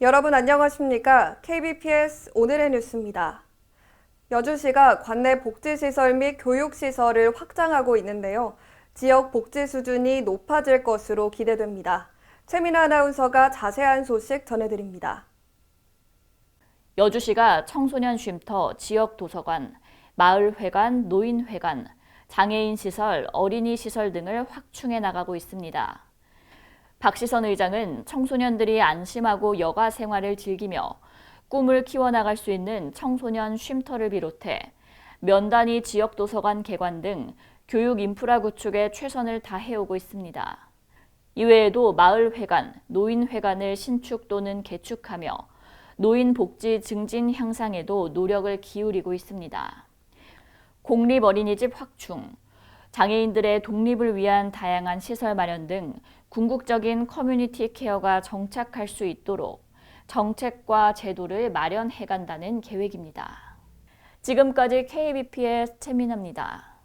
여러분 안녕하십니까? KBPS 오늘의 뉴스입니다. 여주시가 관내 복지시설 및 교육시설을 확장하고 있는데요. 지역 복지 수준이 높아질 것으로 기대됩니다. 최민아 아나운서가 자세한 소식 전해드립니다. 여주시가 청소년 쉼터, 지역 도서관, 마을회관, 노인회관, 장애인 시설, 어린이 시설 등을 확충해 나가고 있습니다. 박시선 의장은 청소년들이 안심하고 여가 생활을 즐기며 꿈을 키워나갈 수 있는 청소년 쉼터를 비롯해 면단위 지역 도서관 개관 등 교육 인프라 구축에 최선을 다해오고 있습니다. 이외에도 마을회관, 노인회관을 신축 또는 개축하며 노인 복지 증진 향상에도 노력을 기울이고 있습니다. 공립 어린이집 확충, 장애인들의 독립을 위한 다양한 시설 마련 등 궁극적인 커뮤니티 케어가 정착할 수 있도록 정책과 제도를 마련해 간다는 계획입니다. 지금까지 KBP의 최민아입니다.